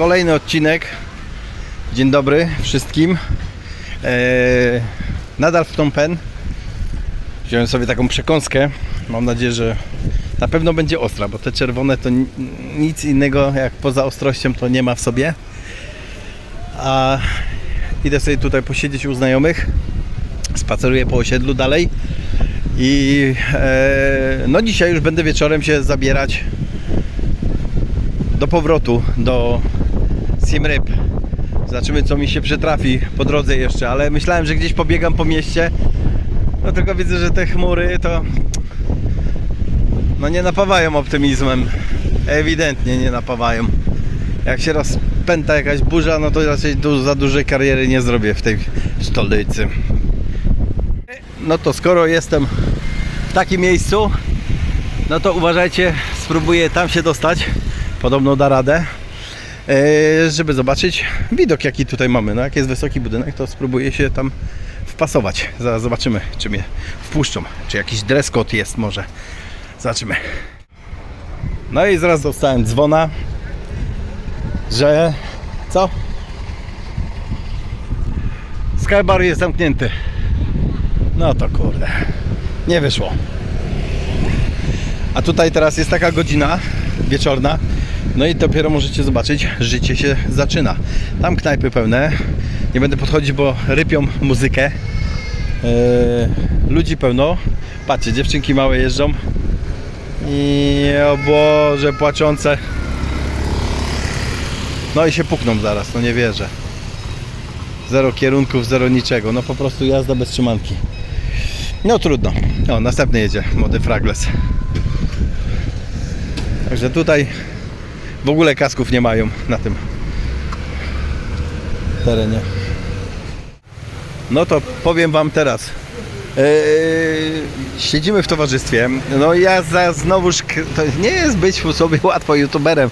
kolejny odcinek. Dzień dobry wszystkim. Eee, nadal w Phnom Penh. Wziąłem sobie taką przekąskę. Mam nadzieję, że na pewno będzie ostra, bo te czerwone to ni- nic innego jak poza ostrością to nie ma w sobie. A idę sobie tutaj posiedzieć u znajomych. Spaceruję po osiedlu dalej. I e, no dzisiaj już będę wieczorem się zabierać do powrotu do Siem Reap. Zobaczymy co mi się przytrafi po drodze jeszcze, ale myślałem, że gdzieś pobiegam po mieście. No tylko widzę, że te chmury to no nie napawają optymizmem. Ewidentnie nie napawają. Jak się rozpęta jakaś burza, no to raczej du- za dużej kariery nie zrobię w tej stolicy. No to skoro jestem w takim miejscu, no to uważajcie, spróbuję tam się dostać. Podobno da radę. E, Żeby zobaczyć widok jaki tutaj mamy. No jak jest wysoki budynek, to spróbuję się tam wpasować. Zaraz zobaczymy, czy mnie wpuszczą. Czy jakiś dress code jest może. Zobaczymy. No i zaraz dostałem dzwona, że co? Skybar jest zamknięty. No to kurde. Nie wyszło. A tutaj teraz jest taka godzina wieczorna. No i dopiero możecie zobaczyć, życie się zaczyna. Tam knajpy pełne. Nie będę podchodzić, bo rypią muzykę. Eee, ludzi pełno. Patrzcie, dziewczynki małe jeżdżą. I o Boże, płaczące. No i się pukną zaraz, no nie wierzę. Zero kierunków, zero niczego. No po prostu jazda bez trzymanki. No trudno. O, następny jedzie, młody Fragles. Także tutaj w ogóle kasków nie mają na tym terenie. No to powiem Wam teraz. Eee, siedzimy w towarzystwie. No ja za, znowuż, to nie jest być sobie łatwo youtuberem.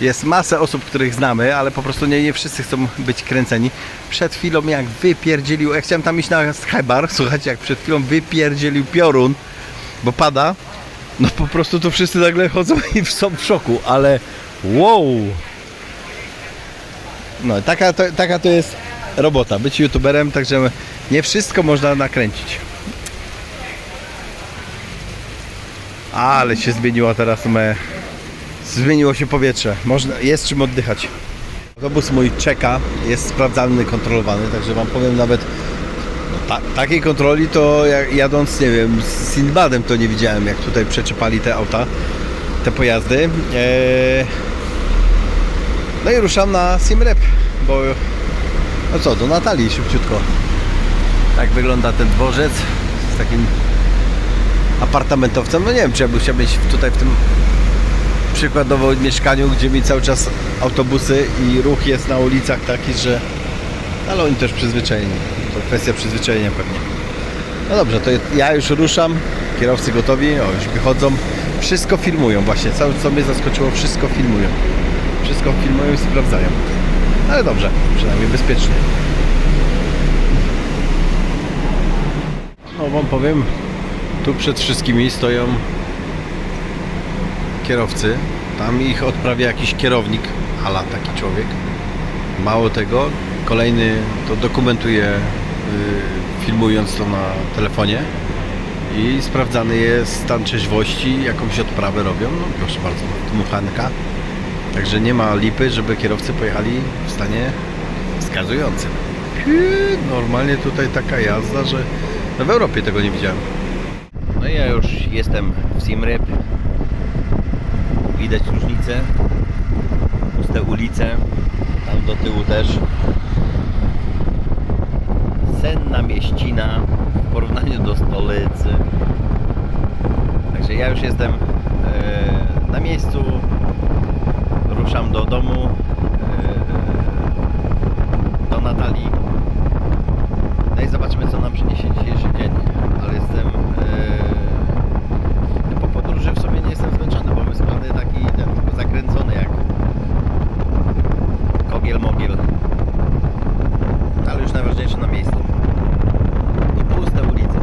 Jest masę osób, których znamy, ale po prostu nie, nie wszyscy chcą być kręceni. Przed chwilą jak wypierdzielił, ja chciałem tam iść na Skybar, słuchajcie, jak przed chwilą wypierdzielił piorun, bo pada, no po prostu to wszyscy nagle chodzą i są w szoku, ale wow! No taka to, taka to jest robota, być youtuberem, także nie wszystko można nakręcić. Ale się zmieniło teraz me... Zmieniło się powietrze. Można, jest czym oddychać. Autobus mój czeka, jest sprawdzalny, kontrolowany, także wam powiem nawet no, ta, takiej kontroli to jadąc, nie wiem, z Sinbadem to nie widziałem, jak tutaj przeczepali te auta, te pojazdy. Eee... No i ruszam na Simrep, bo no co, do Natalii szybciutko. Tak wygląda ten dworzec z takim apartamentowcem. No nie wiem, czy ja bym chciał mieć tutaj w tym przykładowo mieszkaniu, gdzie mi cały czas autobusy i ruch jest na ulicach taki, że ale oni też przyzwyczajeni. To kwestia przyzwyczajenia pewnie. No dobrze, to ja już ruszam. Kierowcy gotowi, o już wychodzą. Wszystko filmują właśnie. Cały co mnie zaskoczyło, wszystko filmują. Wszystko filmują i sprawdzają. Ale dobrze, przynajmniej bezpiecznie. No wam powiem, tu przed wszystkimi stoją kierowcy. Tam ich odprawia jakiś kierownik, ala taki człowiek. Mało tego, kolejny to dokumentuje, y, filmując to na telefonie i sprawdzany jest stan trzeźwości, jakąś odprawę robią. No proszę bardzo, dmuchanka. Także nie ma lipy, żeby kierowcy pojechali w stanie wskazującym. Normalnie tutaj taka jazda, że no w Europie tego nie widziałem. No ja już jestem w Siem Reap. Widać różnicę. Puste ulice. Tam do tyłu też. Senna mieścina w porównaniu do stolicy. Także ja już jestem e, na miejscu. Ruszam do domu. E, do Natalii. No i zobaczymy co nam przyniesie dzisiejszy dzień. Ale jestem e, po podróży w sumie nie jestem zmęczony, bo wyspany taki ten, zakręcony jak kogiel mogiel. Ale już najważniejsze na miejscu. I puste ulice.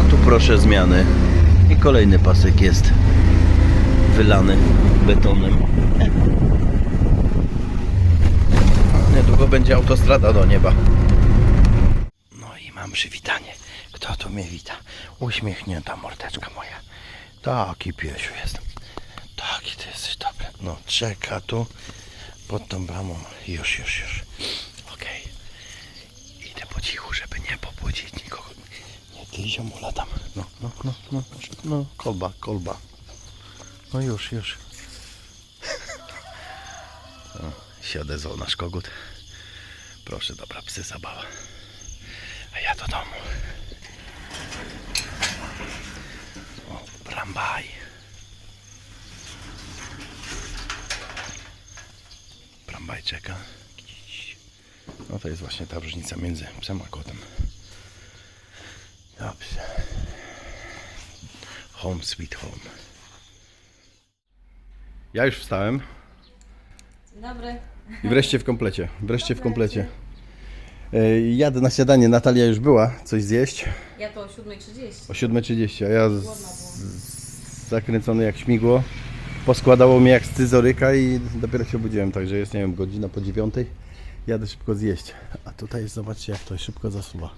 A tu proszę zmiany. Kolejny pasek jest wylany betonem. Niedługo będzie autostrada do nieba. No i mam przywitanie. Kto tu mnie wita? Uśmiechnięta mordeczka moja. Taki piesiu jestem. Taki ty jesteś dobry. No czeka tu pod tą bramą. Już, już, już. Okej. Idę po cichu, żeby nie pobudzić nikogo. Ty ziomula tam. No, no, no, no, no, kolba, kolba. No już, już. O, się odezwał nasz kogut. Proszę, dobra, psy zabawa. A ja do domu. O, brambaj. Brambaj czeka. No to jest właśnie ta różnica między psem a kotem. Dobrze. Home sweet home. Ja już wstałem Dzień dobry. i wreszcie w komplecie. Wreszcie w komplecie. E, Jadę na śniadanie, Natalia już była coś zjeść Ja to o 7.30. o 7.30, a ja z, z, zakręcony jak śmigło. Poskładało mnie jak scyzoryka i dopiero się obudziłem, także jest, nie wiem, godzina po dziewiątej. Jadę szybko zjeść. A tutaj zobaczcie jak to szybko zasuwa.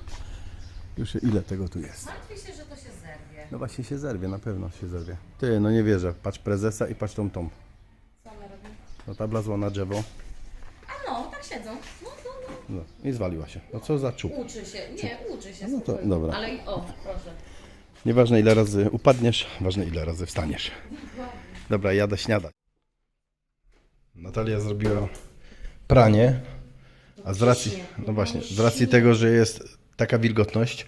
Już ile tego tu jest. Martwię się, że to się zerwie. No właśnie się zerwie, na pewno się zerwie. Ty, no nie wierzę. Patrz prezesa i patrz tą tą. Co one robią? No ta blazła na drzewo A no, tak siedzą. No, no, no. no, i zwaliła się. No co za czub. Uczy się. Nie, uczy się. No to spokojnie. dobra. Ale i o, proszę. Nieważne ile razy upadniesz, ważne ile razy wstaniesz. Dobra, jadę śniadać. Natalia zrobiła pranie, a z racji, no właśnie, z racji tego, że jest taka wilgotność,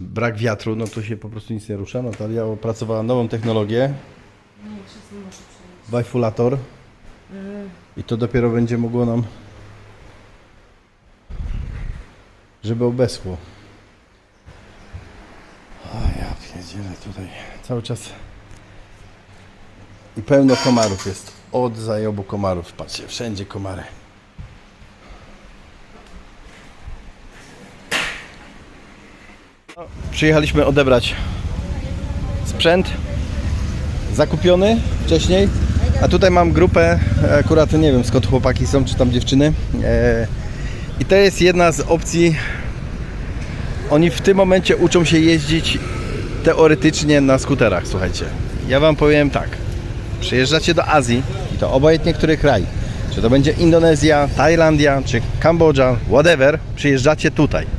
brak wiatru, no to się po prostu nic nie rusza. Natalia opracowała nową technologię, przyjść. Wajfulator i to dopiero będzie mogło nam żeby obeschło. A ja pierdzielę tutaj cały czas i pełno komarów jest od zajobu komarów, patrzcie, wszędzie komary. No, Przyjechaliśmy odebrać sprzęt zakupiony wcześniej. A tutaj mam grupę, akurat nie wiem skąd chłopaki są, czy tam dziewczyny. E, I to jest jedna z opcji. Oni w tym momencie uczą się jeździć teoretycznie na skuterach, słuchajcie. Ja wam powiem tak. Przyjeżdżacie do Azji i to obojętnie który kraj. Czy to będzie Indonezja, Tajlandia, czy Kambodża, whatever, przyjeżdżacie tutaj.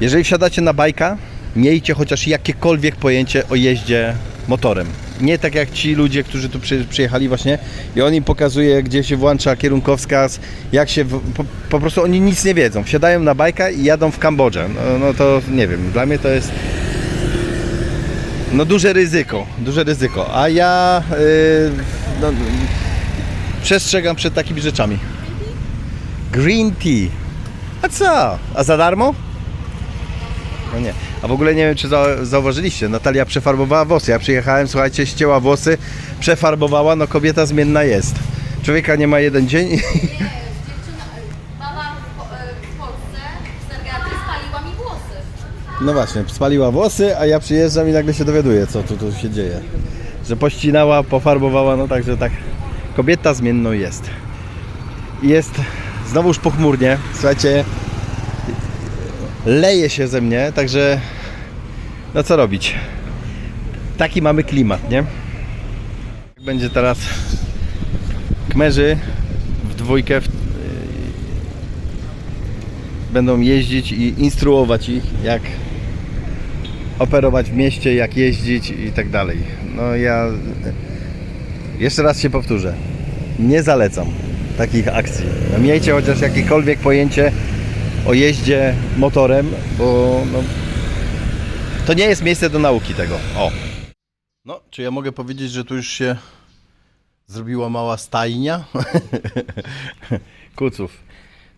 Jeżeli wsiadacie na bajka, miejcie chociaż jakiekolwiek pojęcie o jeździe motorem. Nie tak jak ci ludzie, którzy tu przy, przyjechali właśnie i on im pokazuje, gdzie się włącza kierunkowskaz, jak się, po, po prostu oni nic nie wiedzą. Wsiadają na bajka i jadą w Kambodżę. No, no to nie wiem, dla mnie to jest no duże ryzyko, duże ryzyko. A ja yy, no, przestrzegam przed takimi rzeczami. Green tea. A co? A za darmo? No nie. A w ogóle nie wiem, czy za, zauważyliście, Natalia przefarbowała włosy. Ja przyjechałem, słuchajcie, ścięła włosy, przefarbowała, no kobieta zmienna jest. Człowieka nie ma jeden dzień. dziewczyna, mama w, Po- e, w Polsce w spaliła mi włosy. No właśnie, spaliła włosy, a ja przyjeżdżam i nagle się dowiaduję, co tu, tu się dzieje. Że pościnała, pofarbowała, no także tak. Kobieta zmienną jest. I Jest znowuż pochmurnie. Słuchajcie, leje się ze mnie, także no co robić? Taki mamy klimat, nie? Będzie teraz kmerzy w dwójkę w, będą jeździć i instruować ich, jak operować w mieście, jak jeździć i tak dalej. No ja jeszcze raz się powtórzę. Nie zalecam takich akcji. No, miejcie chociaż jakiekolwiek pojęcie o jeździe motorem, bo no, to nie jest miejsce do nauki tego. O. No, czy ja mogę powiedzieć, że tu już się zrobiła mała stajnia kuców.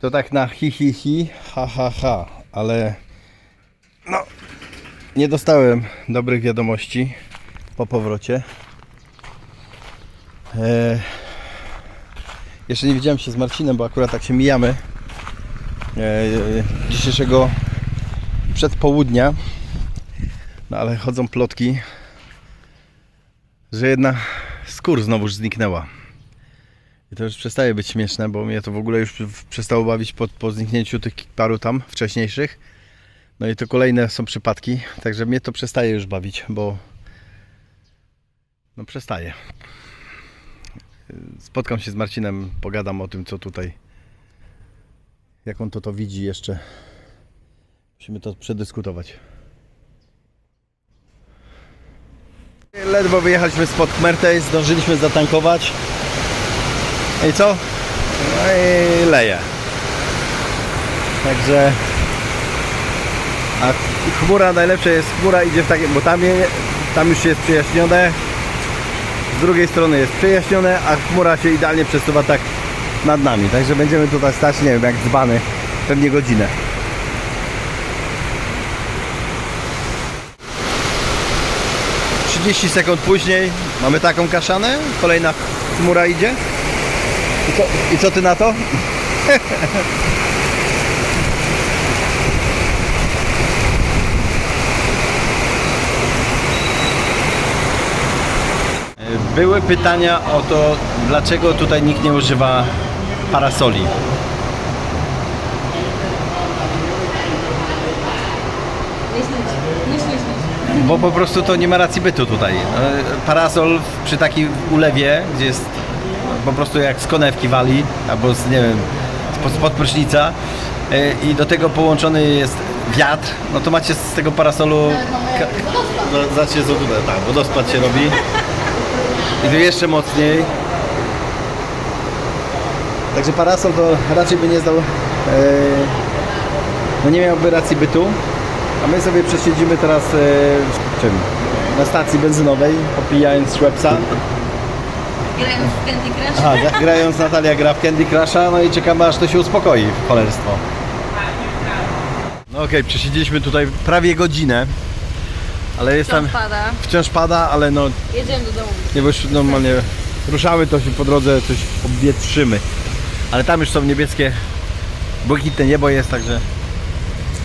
To tak na hi hi hi, ha ha ha, ale no nie dostałem dobrych wiadomości po powrocie. E, jeszcze nie widziałem się z Marcinem, bo akurat tak się mijamy dzisiejszego przedpołudnia. No ale chodzą plotki, że jedna z kur znowuż zniknęła. I to już przestaje być śmieszne, bo mnie to w ogóle już przestało bawić po, po zniknięciu tych paru tam wcześniejszych. No i to kolejne są przypadki, także mnie to przestaje już bawić, bo no przestaje. Spotkam się z Marcinem, pogadam o tym, co tutaj, jak on to to widzi jeszcze. Musimy to przedyskutować. Ledwo wyjechaliśmy spod Kmertej, zdążyliśmy zatankować. I co? No i leje. Także... A chmura, najlepsze jest chmura idzie w takie, bo tam, je, tam już jest przejaśnione. Z drugiej strony jest przejaśnione, a chmura się idealnie przesuwa tak nad nami. Także będziemy tutaj stać, nie wiem, jak dzbany, pewnie godzinę. Trzydzieści sekund później mamy taką kaszanę, kolejna chmura idzie. I co, I co ty na to? Były pytania o to, dlaczego tutaj nikt nie używa parasoli. Bo po prostu to nie ma racji bytu tutaj. E, Parasol przy takiej ulewie, gdzie jest po prostu jak z konewki wali, albo z, nie wiem, spod, prysznica e, i do tego połączony jest wiatr, no to macie z tego parasolu... co tutaj, tak, wodospad się robi. I tu jeszcze mocniej. Także parasol to raczej by nie zdał, e, no nie miałby racji bytu. A my sobie przesiedzimy teraz e, w czym? Na stacji benzynowej, popijając Schweppesa. Grając w Candy Crush. Aha, gra- grając Natalia gra w Candy Crusha, no i czekamy aż to się uspokoi, cholerstwo. No okej, przesiedzieliśmy tutaj prawie godzinę, ale jest tam, Wciąż pada. wciąż pada, ale no Jedziemy do domu. nie bo już normalnie ruszamy, to się po drodze coś obwietrzymy. Ale tam już są niebieskie, błękitne niebo jest, także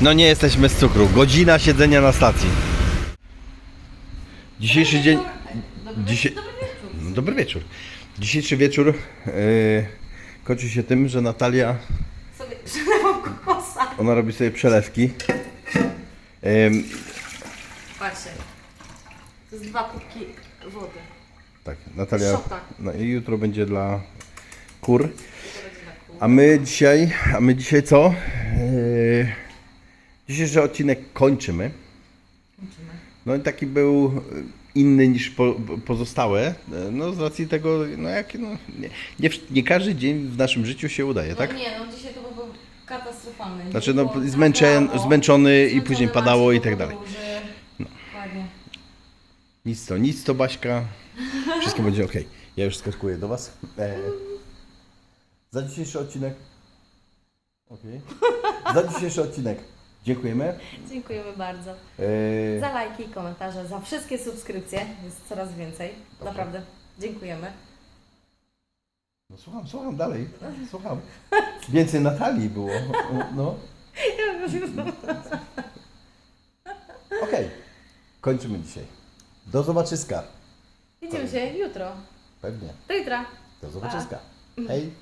no nie jesteśmy z cukru. Godzina siedzenia na stacji. Dzisiejszy dzień... Dzisiaj... No, Dobry wieczór. Dzisiejszy wieczór yy, kończy się tym, że Natalia, Sobie przelewam kokosa. ona robi sobie przelewki. Ym, Patrzcie. To jest dwa kubki wody. tak, Natalia, Szota. no i jutro będzie dla kur. A my dzisiaj, a my dzisiaj co? Yy, dzisiejszy odcinek kończymy. No i taki był inny niż po, pozostałe. No z racji tego, no jak, no, nie, nie, nie każdy dzień w naszym życiu się udaje, tak? No nie, no dzisiaj to był katastrofalny. Znaczy, no, zmęczę- padało, zmęczony i zmęczony później padało i tak dalej. Dokładnie. Nic to, nic to Baśka. Wszystko będzie ok. Ja już skakuję do Was. E, za dzisiejszy odcinek. Okej. Za dzisiejszy odcinek dziękujemy. Dziękujemy bardzo. E, Za lajki i komentarze, za wszystkie subskrypcje. Jest coraz więcej. Naprawdę. Dziękujemy. no, słucham, słucham dalej. Słucham. Więcej Natalii było. No. Okej. Kończymy dzisiaj. Do zobaczyska. Widzimy się jutro. Pewnie. Do jutra. Do zobaczyska. Hej.